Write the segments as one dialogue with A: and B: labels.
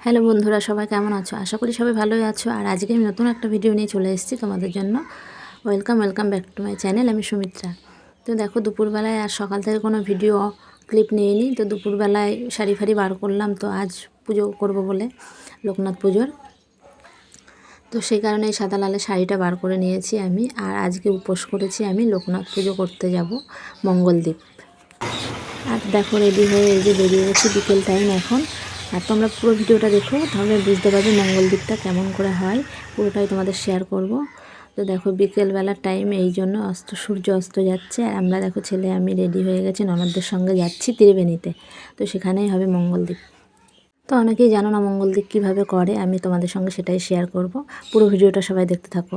A: Hello বন্ধুরা, সবাই কেমন আছো? আশা করি সবাই ভালোই আছো। আর আজকে আমি নতুন একটা ভিডিও নিয়ে চলে এসেছি তোমাদের জন্য। Welcome welcome back to my channel আমি সুমিত্রা। তো দেখো দুপুরবেলায় আর সকাল থেকে কোনো ভিডিও ক্লিপ নিইনি। তো দুপুরবেলায় শাড়ি ফাড়ি বার করলাম, তো আজ পুজো করব বলে লোকনাথ পুজোর। তো সেই কারণে এই সাদা লালের শাড়িটা বার করে নিয়েছি আমি, আর আজকে উপোস করেছি আমি লোকনাথ পুজো করতে যাব মঙ্গলদ্বীপ। আর দেখো রেডি হয়ে এই যে বেরিয়ে গেছি বিকেল টাইম এখন। আর তোমরা পুরো ভিডিওটা দেখো, তাহলে বুঝতে পারবে মঙ্গলদ্বীপটা কেমন করে হয়। পুরোটাই তোমাদের শেয়ার করব। তো দেখো বিকেলবেলার টাইম এই জন্য অস্ত, সূর্য অস্ত যাচ্ছে। আর আমরা দেখো ছেলে, আমি রেডি হয়ে গেছি, ননদদের সঙ্গে যাচ্ছি ত্রিবেণীতে। তো সেখানেই হবে মঙ্গলদ্বীপ। তো অনেকেই জানো না মঙ্গলদ্বীপ কীভাবে করে, আমি তোমাদের সঙ্গে সেটাই শেয়ার করব। পুরো ভিডিওটা সবাই দেখতে থাকো।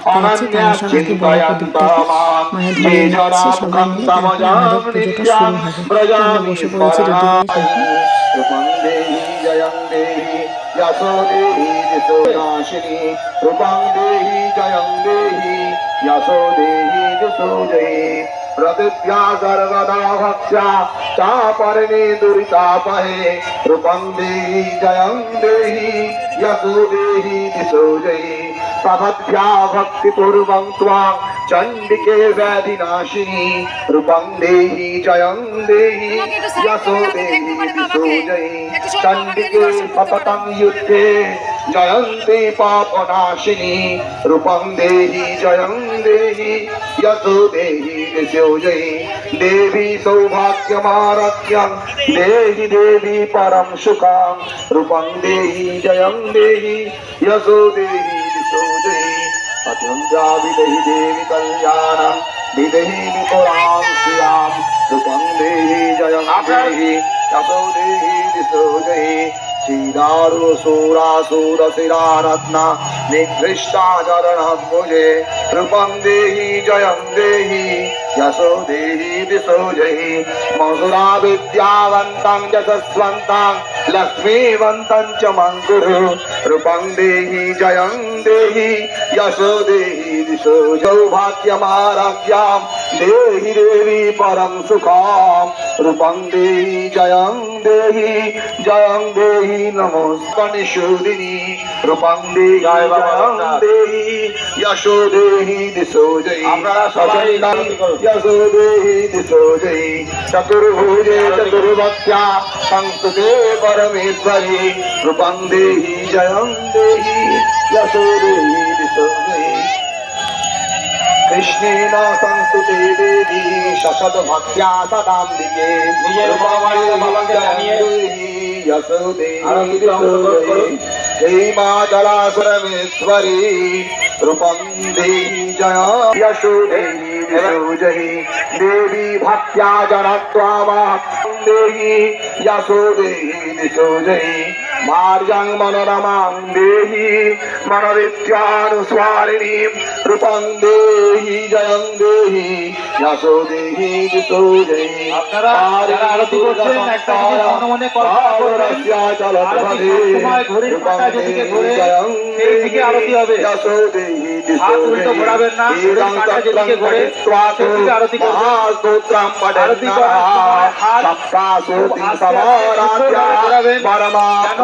A: শুরু হবে তো আমরা বসে পড়েছি রেডি হয়ে দেখো
B: রূপাং দেহি জয়ং দেহি যশো দেহি যশো জয়ী প্রতিজ্ঞা সর্বদা ভক্ষ্যা চাপরণে দুরিতাপহে রূপং দেহি জয়ং দেহি যশো দেহি দিশো জয়ী প্রভদ্ভ্যা ভক্তিপূর্বং ত্वां চণ্ডিকে ব্যাধিনাশিনী রূপং দেহি জয়ং দেহি যশো দেহি দিশো জয়ী চণ্ডিকে সততং যুদ্ধে জয়ন্তি পাপনাশিনী রূপং দেহি জয়ং দেহি যশো দেহি দিশো জয়ী দেবী সৌভাগ্যমারক্যং দেহি দেবী পরম সুখং রূপং দেহি জয়ং দেহি যশো দেহি দিশো জয়ী मुद्रा विदहि देवी कल्याणम विदहि विपुराम श्रियाम रूपम देहि जयम देहि तपो देहि दिशो देहि श्रीदारु सूरासूर शिरा रत्ना निघृष्टाचरणं भुजे, रूपं देहि, जयं देहि। यशो देही दिशो जयि मधुरा विद्यावन्तं यशस्वन्तं, लक्ष्मीवन्तं च मङ्गुरु रूपं देहि, जयं देहि, यशो देहि दिशो। सौभाग्यमाराज्ञां देहि देवी परं सुखां रूपं देहि जयं देहि जयं देहि नमोस्कनिषुदिनी रूपं देहि जयं देहि यशो देहि दिशो जयि यशो देहि दिशो जयि चतुर्भुजे चतुर्भक्त्या संस्तुते परमेश्वरी रूपं देहि जयं देहि यशो देहि दिशो जयि কৃষ্ণেন সংস্তুতে দেবী শশদ ভক্ত্যা সদাম্বিকে
C: নিজের মহামারীর বাবাকে জানিয়ে
B: জয় মা জলাসুরমেশ্বরী রূপম দেহি জয় যশো দেহি জয়ী দেবী ভক্ত্যা জনত্বামা দেহি যশো দেহি মার্গাং মনোরমাং দেহি মনোবিত্যানুস্বারিণীম রূপং দেহি জয়ং দেহি যশো দেহি যশো দেহি।
C: আপনারা আরতি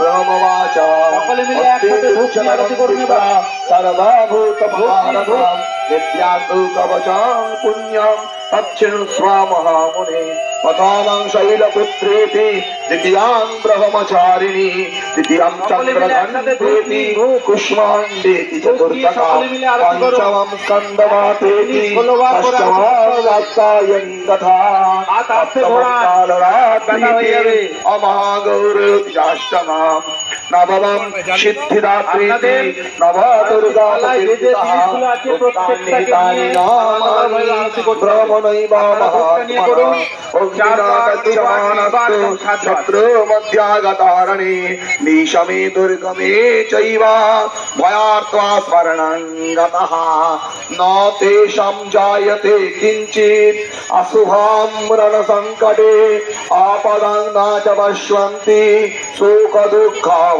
B: ব্রহ্মবাচ।
C: সকলে মিলে একসাথে ভক্তি আরতি
B: করবে সর্বভূত বিদ্যাতু
C: পুণ্যম।
B: তচ্ছিনু
C: স্বামহ প্রথমাং শৈলপুত্রেতি দ্বিতীয়াং ব্রহ্মচারিণী তৃতীয়াং চন্দ্রকান্তেতি কুষ্মাণ্ডেতি চতুর্দশা পঞ্চমং স্কন্দমাতেতি অষ্টমাং বাত্তায়নী তথা কালরাত্রিতে অমহাগৌরাষ্টমা নবমং সিদ্ধিরাত্রিতে নবদুর্গা ব্রহ্মণৈব
B: মহাত্মা शत्रु मध्यागतारणे नीशमे दुर्गमे चैव भयार्त्वा स्मरणङ्गतः न तेषां जायते किञ्चित् असुभां रणसङ्कटे आपदां न च पश्यन्ति সুখদুঃখভয়ঙ্করীম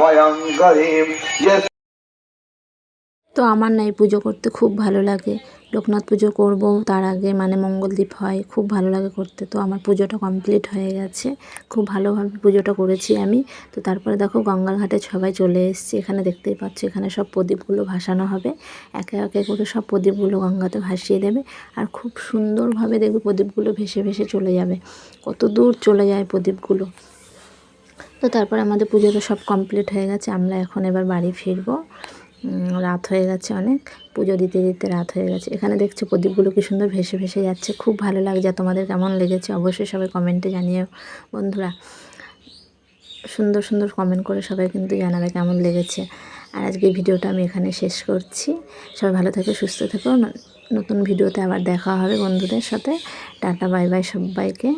A: তো আমার না এই পুজো করতে খুব ভালো লাগে লোকনাথ পুজো করব, তার আগে মানে মঙ্গলদ্বীপ হয়, খুব ভালো লাগে করতে। তো আমার পুজোটা কমপ্লিট হয়ে গেছে। খুব ভালোভাবে পুজোটা করেছি আমি। তো তারপরে দেখো গঙ্গার ঘাটে সবাই চলে এসেছি। এখানে দেখতেই পাচ্ছ, এখানে সব প্রদীপগুলো ভাসানো হবে। একে একে করে সব প্রদীপগুলো গঙ্গাতে ভাসিয়ে দেবে। আর খুব সুন্দরভাবে দেখবে প্রদীপগুলো ভেসে ভেসে চলে যাবে। কত দূর চলে যায় প্রদীপগুলো। তো তারপরে আমাদের পুজোটা সব কমপ্লিট হয়ে গেছে। আমরা এখন এবার বাড়ি ফিরবো। রাত হয়ে গেছে অনেক। পুজো দিতে দিতে রাত হয়ে গেছে। এখানে দেখছ প্রদীপগুলো কি সুন্দর ভেসে ভেসে যাচ্ছে। খুব ভালো লাগছে। তোমাদের কেমন লেগেছে? অবশ্যই সবাই কমেন্টে জানিও। বন্ধুরা, সুন্দর সুন্দর কমেন্ট করে সবাই কিন্তু জানাবে কেমন লেগেছে। আর আজকে ভিডিওটা আমি এখানে শেষ করছি। সবাই ভালো থেকো, সুস্থ থেকো। নতুন ভিডিওতে আবার দেখা হবে বন্ধুদের সাথে। টাটা, বাই বাই সবাইকে।